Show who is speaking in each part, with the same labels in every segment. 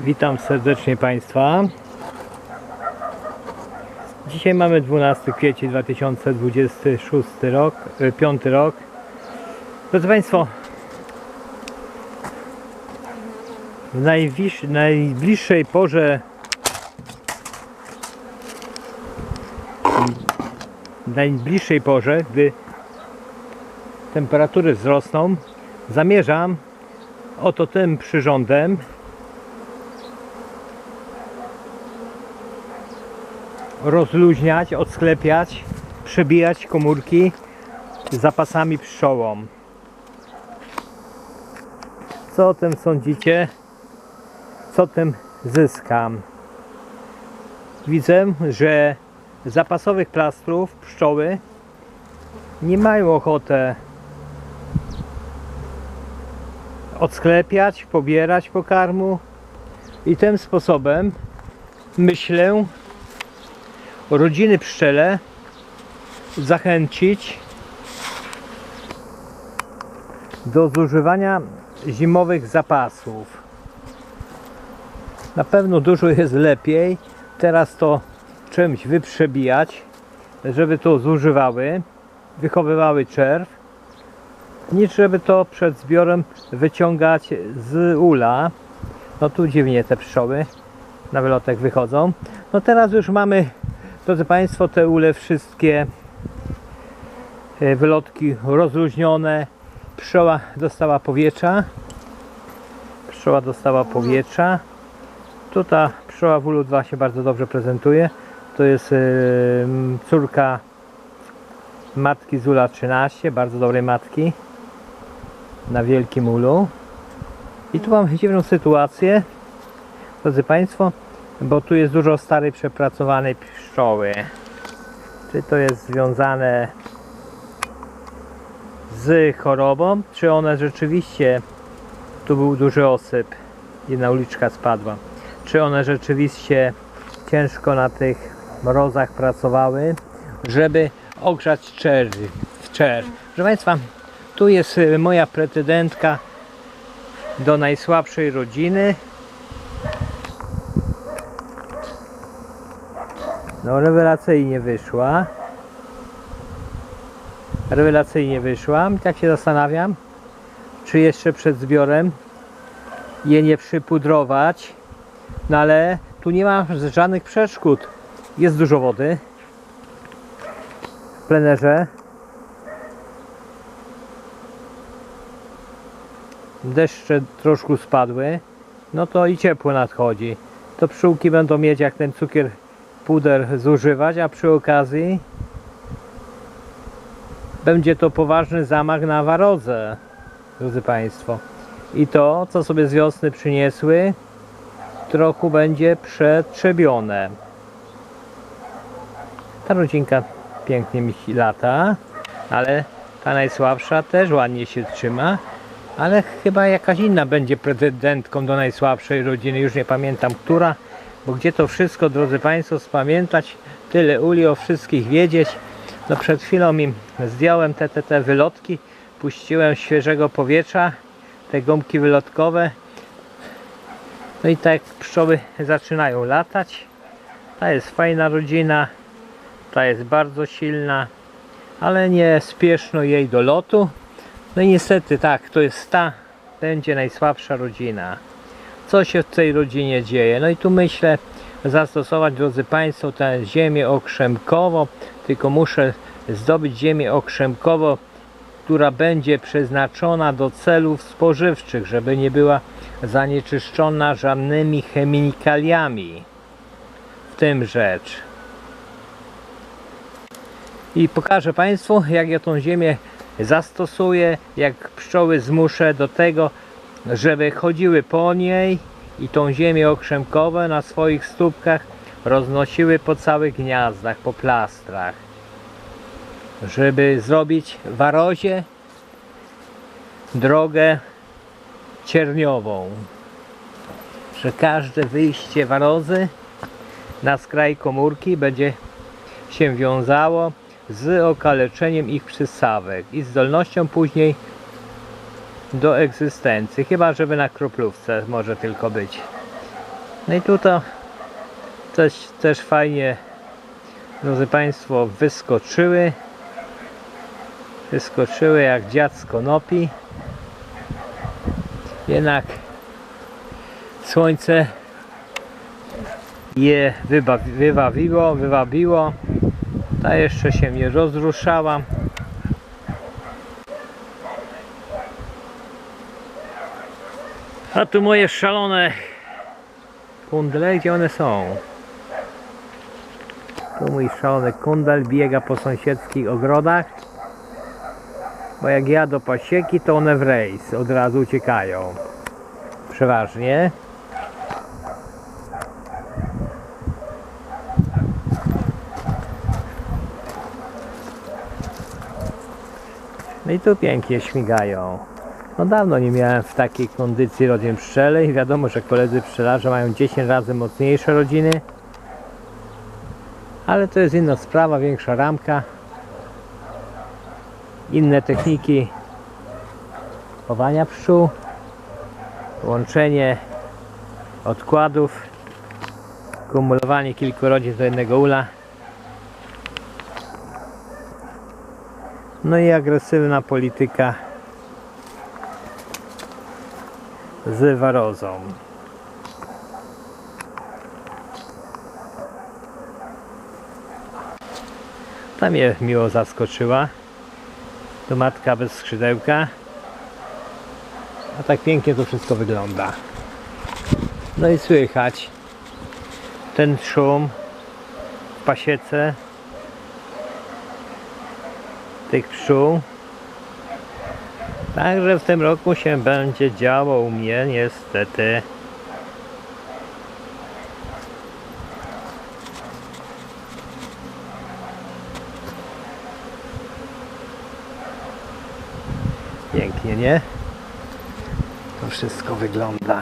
Speaker 1: Witam serdecznie Państwa. Dzisiaj mamy 12 kwiecień 2026 rok, e, 5 rok. Drodzy Państwo, w najbliż, najbliższej porze w najbliższej porze, gdy temperatury wzrosną, zamierzam oto tym przyrządem rozluźniać, odsklepiać, przebijać komórki zapasami pszczołom. Co o tym sądzicie? Co tym zyskam? Widzę, że zapasowych plastrów pszczoły nie mają ochotę odsklepiać, pobierać pokarmu i tym sposobem myślę rodziny pszczele zachęcić do zużywania zimowych zapasów. Na pewno dużo jest lepiej teraz to czymś wyprzebijać, żeby to zużywały, wychowywały czerw, niż żeby to przed zbiorem wyciągać z ula. No tu dziwnie te pszczoły na wylotek wychodzą. No teraz już mamy Drodzy Państwo, te ule wszystkie e, wylotki rozluźnione. Pszczoła dostała powietrza. Pszczoła dostała powietrza. Tu ta pszczoła w ulu 2 się bardzo dobrze prezentuje. To jest e, córka matki z ula 13, bardzo dobrej matki na wielkim ulu. I tu mam dziwną sytuację, drodzy Państwo, bo tu jest dużo starej przepracowanej pszczoły. Czy to jest związane z chorobą, czy one rzeczywiście tu był duży osyp, jedna uliczka spadła. Czy one rzeczywiście ciężko na tych mrozach pracowały, żeby ogrzać czerw. czerw. Proszę Państwa, tu jest moja pretendentka do najsłabszej rodziny. No rewelacyjnie wyszła. Rewelacyjnie wyszła. I tak się zastanawiam, czy jeszcze przed zbiorem je nie przypudrować. No ale tu nie ma żadnych przeszkód. Jest dużo wody w plenerze. Deszcze troszkę spadły. No to i ciepło nadchodzi. To pszczółki będą mieć jak ten cukier puder zużywać, a przy okazji będzie to poważny zamach na warodzę, drodzy Państwo. I to, co sobie z wiosny przyniesły, trochę będzie przetrzebione. Ta rodzinka pięknie mi lata, ale ta najsłabsza też ładnie się trzyma, ale chyba jakaś inna będzie pretendentką do najsłabszej rodziny, już nie pamiętam która, bo gdzie to wszystko, drodzy Państwo, spamiętać, tyle uli o wszystkich wiedzieć. No przed chwilą im zdjąłem te, te, te wylotki, puściłem świeżego powietrza, te gąbki wylotkowe. No i tak pszczoły zaczynają latać. Ta jest fajna rodzina, ta jest bardzo silna, ale nie spieszno jej do lotu. No i niestety tak, to jest ta, będzie najsłabsza rodzina co się w tej rodzinie dzieje. No i tu myślę zastosować, drodzy Państwo, tę ziemię okrzemkową, tylko muszę zdobyć ziemię okrzemkową, która będzie przeznaczona do celów spożywczych, żeby nie była zanieczyszczona żadnymi chemikaliami. W tym rzecz. I pokażę Państwu, jak ja tą ziemię zastosuję, jak pszczoły zmuszę do tego, żeby chodziły po niej i tą ziemię okrzemkową na swoich stópkach roznosiły po całych gniazdach, po plastrach. Żeby zrobić warozie drogę cierniową. Że każde wyjście warozy na skraj komórki będzie się wiązało z okaleczeniem ich przysawek i zdolnością później do egzystencji, chyba żeby na kroplówce może tylko być. No i tutaj też, też fajnie, drodzy Państwo, wyskoczyły. Wyskoczyły jak dziad z konopi. Jednak słońce je wybawi, wywabiło, wywabiło. Ta jeszcze się nie rozruszała. A tu moje szalone kundle, gdzie one są? Tu mój szalony kundel biega po sąsiedzkich ogrodach. Bo jak ja do pasieki, to one w rejs od razu uciekają. Przeważnie. No i tu pięknie śmigają. No dawno nie miałem w takiej kondycji rodzin pszczele i wiadomo, że koledzy pszczelarze mają 10 razy mocniejsze rodziny. Ale to jest inna sprawa, większa ramka. Inne techniki chowania pszczół. Łączenie odkładów. Kumulowanie kilku rodzin do jednego ula. No i agresywna polityka z warozą. Ta mnie miło zaskoczyła. To matka bez skrzydełka. A tak pięknie to wszystko wygląda. No i słychać ten szum w pasiece tych pszczół. Także w tym roku się będzie działo u mnie niestety. Pięknie, nie? To wszystko wygląda.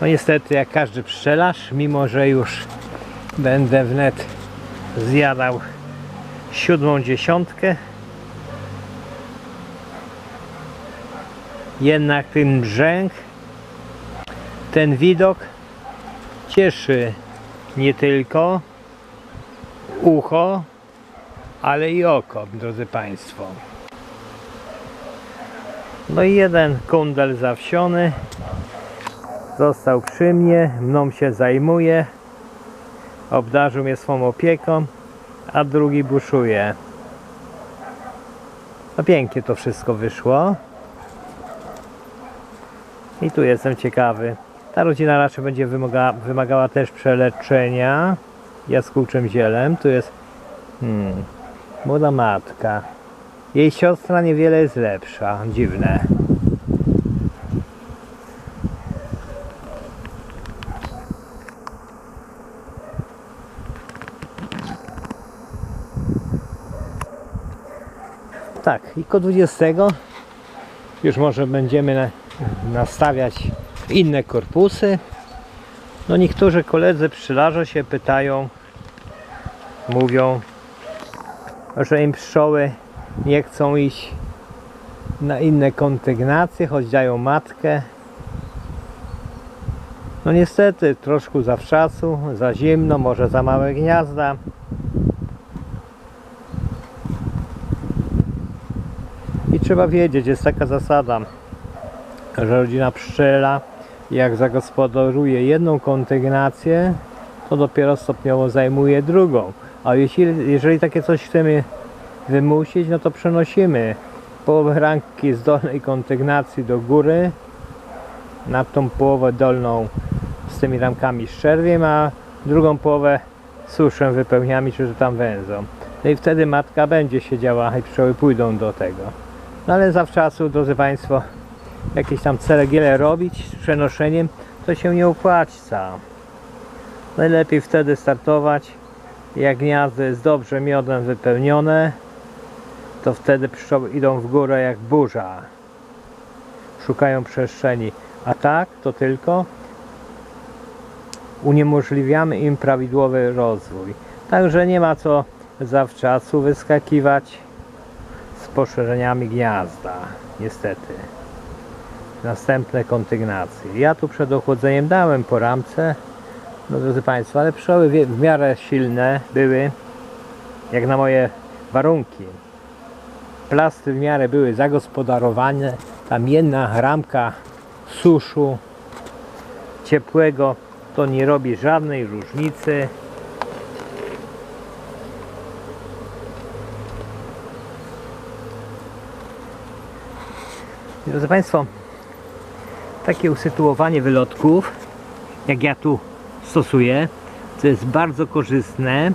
Speaker 1: No niestety, jak każdy pszczelarz, mimo że już będę wnet zjadał siódmą dziesiątkę, jednak ten brzęk, ten widok cieszy nie tylko ucho, ale i oko, drodzy Państwo. No i jeden kundel zawsiony został przy mnie, mną się zajmuje, obdarzył mnie swą opieką, a drugi buszuje. No pięknie to wszystko wyszło. I tu jestem ciekawy. Ta rodzina raczej będzie wymagała, wymagała też przeleczenia jaskółczym zielem. Tu jest hmm, młoda matka. Jej siostra niewiele jest lepsza. Dziwne. Tak, i ko 20 już może będziemy na, nastawiać inne korpusy. No niektórzy koledzy pszczelarze się pytają, mówią, że im pszczoły nie chcą iść na inne kontygnacje, choć dają matkę. No niestety, troszkę za wczasu, za zimno, może za małe gniazda. I trzeba wiedzieć, jest taka zasada, że rodzina pszczela jak zagospodaruje jedną kontygnację, to dopiero stopniowo zajmuje drugą. A jeśli, jeżeli takie coś chcemy wymusić, no to przenosimy połowę ranki z dolnej kontygnacji do góry na tą połowę dolną z tymi ramkami z czerwiem, a drugą połowę suszem wypełniamy, czy tam węzą. No i wtedy matka będzie siedziała i pszczoły pójdą do tego. No ale zawczasu, drodzy Państwo, jakieś tam ceregiele robić z przenoszeniem, to się nie opłaca. Najlepiej wtedy startować, jak gniazdo jest dobrze miodem wypełnione, to wtedy pszczoły idą w górę jak burza. Szukają przestrzeni. A tak, to tylko uniemożliwiamy im prawidłowy rozwój. Także nie ma co zawczasu wyskakiwać z poszerzeniami gniazda. Niestety. Następne kontygnacje. Ja tu przed ochłodzeniem dałem po ramce, no drodzy Państwo, ale pszczoły w miarę silne były, jak na moje warunki. Plasty w miarę były zagospodarowane, tam jedna ramka suszu ciepłego, to nie robi żadnej różnicy. Drodzy Państwo, takie usytuowanie wylotków, jak ja tu stosuję, to jest bardzo korzystne,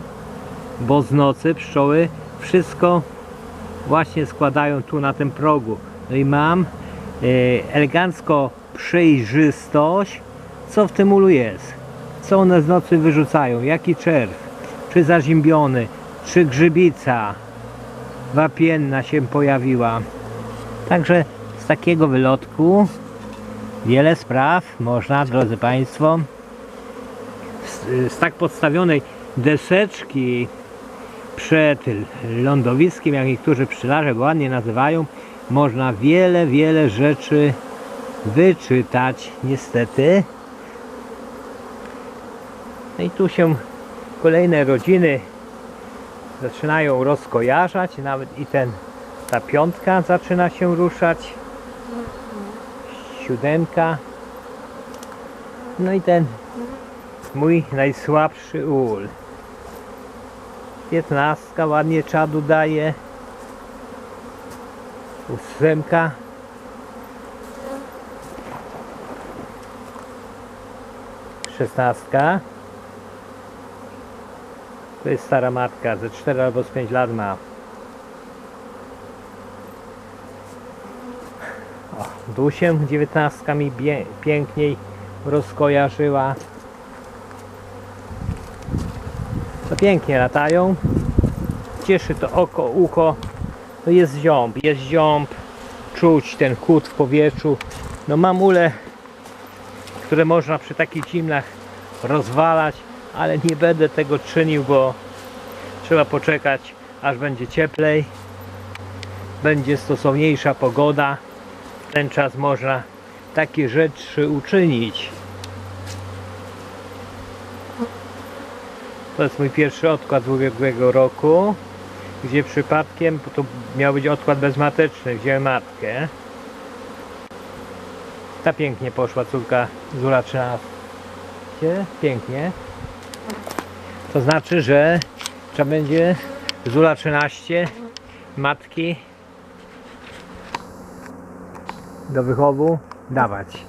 Speaker 1: bo z nocy pszczoły wszystko właśnie składają tu na tym progu. No i mam e, elegancko przejrzystość, co w tym ulu jest. Co one z nocy wyrzucają, jaki czerw, czy zazimbiony, czy grzybica wapienna się pojawiła. Także z takiego wylotku wiele spraw można, drodzy Państwo, z, z tak podstawionej deseczki przed lądowiskiem, jak niektórzy pszczelarze ładnie nazywają, można wiele, wiele rzeczy wyczytać, niestety. No i tu się kolejne rodziny zaczynają rozkojarzać, nawet i ten, ta piątka zaczyna się ruszać, siódemka, no i ten mój najsłabszy ul. Piętnastka ładnie czadu daje. Ósemka. Szesnastka. To jest stara matka, ze 4 albo z 5 lat ma. O, tu się dziewiętnastka mi piękniej rozkojarzyła. To pięknie latają. Cieszy to oko, ucho. No jest ziąb, jest ziąb. Czuć ten chód w powietrzu. No mamule, które można przy takich zimnach rozwalać, ale nie będę tego czynił, bo trzeba poczekać, aż będzie cieplej. Będzie stosowniejsza pogoda. Ten czas można takie rzeczy uczynić. To jest mój pierwszy odkład z ubiegłego roku, gdzie przypadkiem, bo to miał być odkład bezmateczny, wziąłem matkę. Ta pięknie poszła córka z 13. Pięknie. To znaczy, że trzeba będzie z ula 13 matki do wychowu dawać.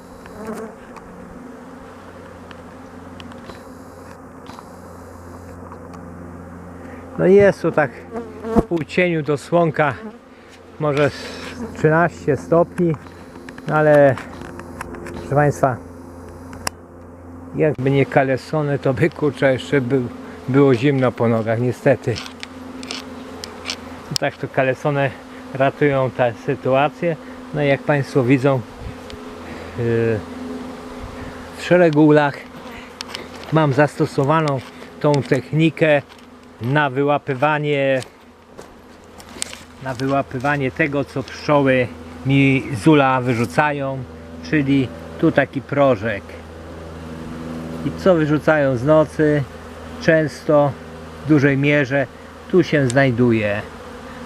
Speaker 1: No jest tu tak w półcieniu do słonka może z 13 stopni, no ale proszę Państwa jakby nie kalesony to by kurczę jeszcze był, było zimno po nogach niestety. Tak to kalesony ratują tę sytuację. No i jak Państwo widzą yy, w szeregu ulach mam zastosowaną tą technikę na wyłapywanie na wyłapywanie tego co pszczoły mi z ula wyrzucają czyli tu taki prożek. I co wyrzucają z nocy? Często w dużej mierze tu się znajduje.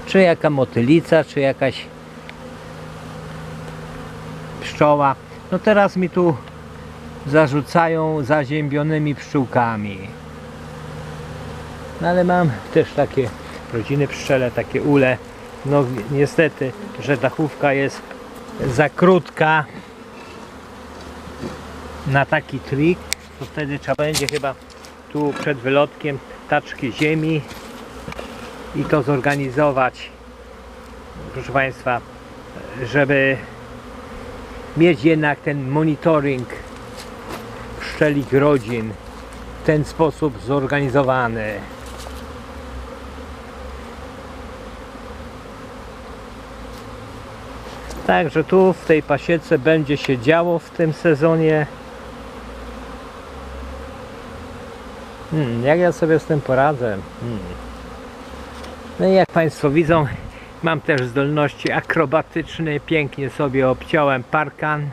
Speaker 1: Czy jaka motylica czy jakaś pszczoła no teraz mi tu zarzucają zaziębionymi pszczółkami no ale mam też takie rodziny pszczele, takie ule. No niestety, że dachówka jest za krótka na taki trik, to wtedy trzeba będzie chyba tu przed wylotkiem taczki ziemi i to zorganizować, proszę Państwa, żeby mieć jednak ten monitoring pszczelich rodzin w ten sposób zorganizowany. Także tu w tej pasiece będzie się działo w tym sezonie. Hmm, jak ja sobie z tym poradzę? Hmm. No i jak Państwo widzą, Mam też zdolności akrobatyczne, pięknie sobie obciąłem parkan.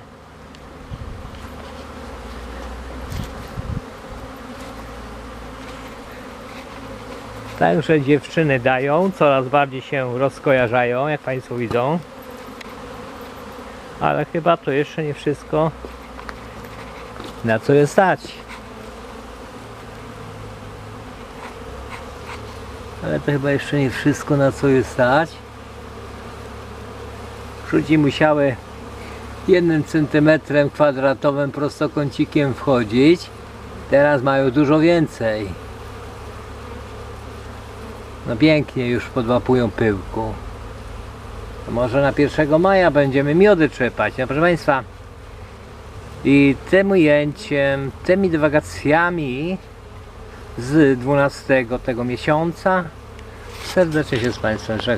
Speaker 1: Także dziewczyny dają, coraz bardziej się rozkojarzają, jak Państwo widzą. Ale chyba to jeszcze nie wszystko, na co je stać. Ale to chyba jeszcze nie wszystko, na co je stać. Szudzi musiały jednym centymetrem kwadratowym prostokącikiem wchodzić. Teraz mają dużo więcej. No pięknie już podłapują pyłku. Może na 1 maja będziemy miody czepać. No proszę Państwa. I tym ujęciem, tymi dywagacjami z 12 tego miesiąca serdecznie się z Państwem żegnam.